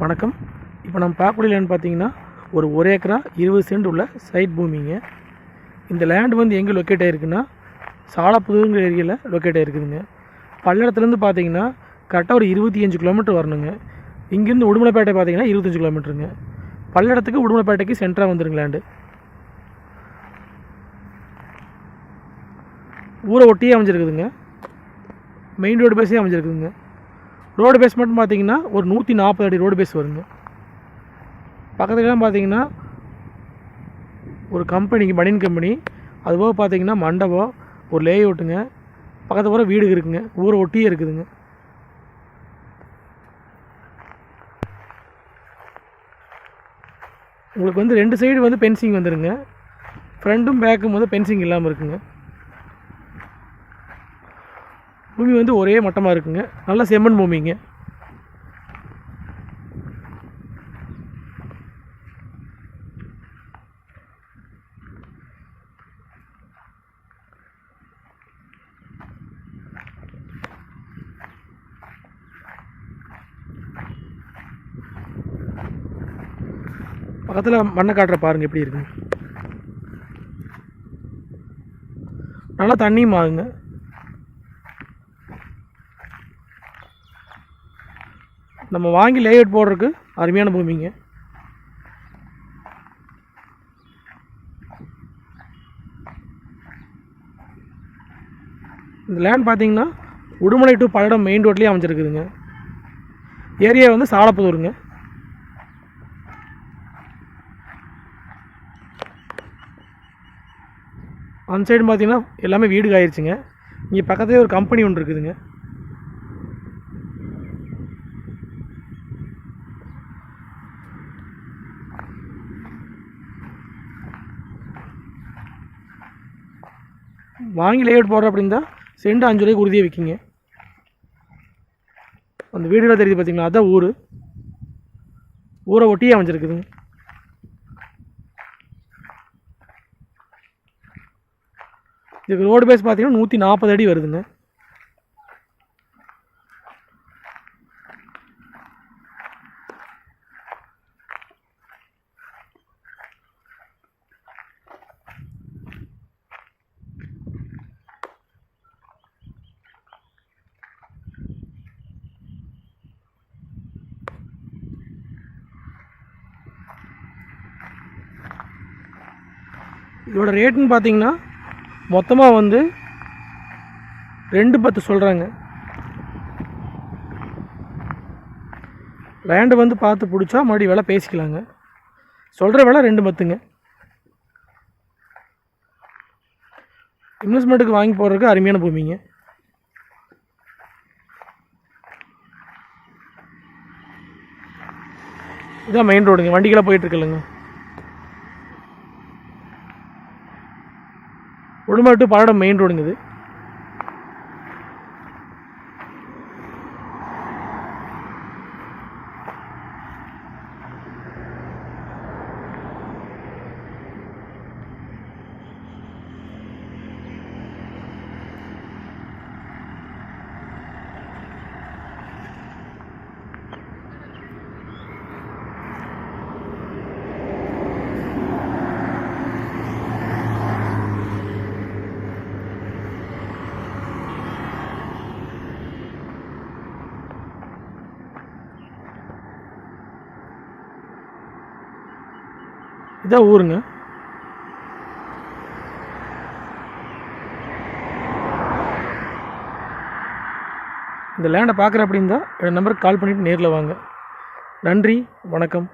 வணக்கம். இப்போ நம்ம பார்க்கக்கூடிய லேண்ட் பார்த்தீங்கன்னா ஒரு ஒரு ஏக்கரா இருபது சென்ட் உள்ள சைட் பூமிங்க. இந்த லேண்ட் வந்து எங்கே லொக்கேட் ஆகிருக்குன்னா சாலப்புதூருங்கிற ஏரியாவில் லொக்கேட் ஆகிருக்குதுங்க பல்லடத்துலேருந்து பார்த்தீங்கன்னா கரெக்டாக ஒரு இருபத்தி அஞ்சு கிலோமீட்டர் வரணுங்க. இங்கேருந்து உடுமலைப்பேட்டை பார்த்தீங்கன்னா இருபத்தஞ்சு கிலோமீட்டருங்க பல்லடத்துக்கு உடுமலைப்பேட்டைக்கு சென்டராக வந்துருங்க லேண்டு ஊரை ஒட்டியே அமைஞ்சிருக்குதுங்க. மெயின் ரோடு பேஸே அமைஞ்சிருக்குதுங்க. ரோடு பேஸ் மட்டும் பார்த்தீங்கன்னா ஒரு நூற்றி நாற்பது அடி ரோடு பேஸ் வருங்க. பக்கத்துலலாம் பார்த்தீங்கன்னா ஒரு கம்பெனிக்கு பனியன் கம்பெனி அதுபோக பார்த்தீங்கன்னா மண்டபம் ஒரு லே அவுட்டுங்க பக்கத்து பூரா வீடு இருக்குதுங்க ஊரை ஒட்டியே இருக்குதுங்க. உங்களுக்கு வந்து ரெண்டு சைடு வந்து பென்சிங் வந்துடுங்க ஃப்ரண்ட்டும் பேக்கும் வந்து பென்சிங் இல்லாமல் இருக்குங்க. பூமி வந்து ஒரே மட்டமாக இருக்குங்க. நல்லா செம்மண் பூமிங்க. பக்கத்தில் மண்ணை காட்டுற பாருங்க எப்படி இருக்குங்க நல்லா தண்ணியும் ஆகுங்க. நம்ம வாங்கி லேஅவுட் போடுறதுக்கு அருமையான பூமிங்க. இந்த லேண்ட் பார்த்தீங்கன்னா உடுமலை டு பல்லடம் மெயின் ரோட்லேயே அமைஞ்சிருக்குதுங்க. ஏரியா வந்து சாலப்புதூருங்க. அந்த சைடு பார்த்தீங்கன்னா எல்லாமே வீடு ஆயிடுச்சுங்க இங்கே பக்கத்துலேயே ஒரு கம்பெனி ஒன்று இருக்குதுங்க. வாங்கி லேஅவுட் போடுற அப்படின்னா சென்ட் அஞ்சு ரூபாய்க்கு உறுதியை விற்கிங்க அந்த வீடுலாம் தெரியுது பார்த்தீங்களா அதான் ஊர். ஊரை ஒட்டியே அமைஞ்சிருக்குதுங்க இதுக்கு ரோடு பேஸ் பார்த்தீங்கன்னா நூற்றி நாற்பது அடி வருதுங்க. இதோட ரேட்டுன்னு பார்த்தீங்கன்னா மொத்தமாக வந்து ரெண்டு பத்து சொல்கிறாங்க லேண்டு வந்து பார்த்து பிடிச்சா மறுபடியும் விலை பேசிக்கலாங்க. சொல்கிற விலை ரெண்டு பத்துங்க. இன்வெஸ்ட்மெண்ட்டுக்கு வாங்கி போடுறதுக்கு அருமையான பூமிங்க. இதான் மெயின் ரோடுங்க வண்டிக்கெல்லாம் போயிட்டுருக்குல்லங்க உடுமலை டு பல்லடம் மெயின் ரோடுங்க இது. இதான் ஊருங்க. இந்த லேண்டை பார்க்குற அப்படின்னா என் நம்பருக்கு கால் பண்ணிவிட்டு நேரில் வாங்க. நன்றி வணக்கம்.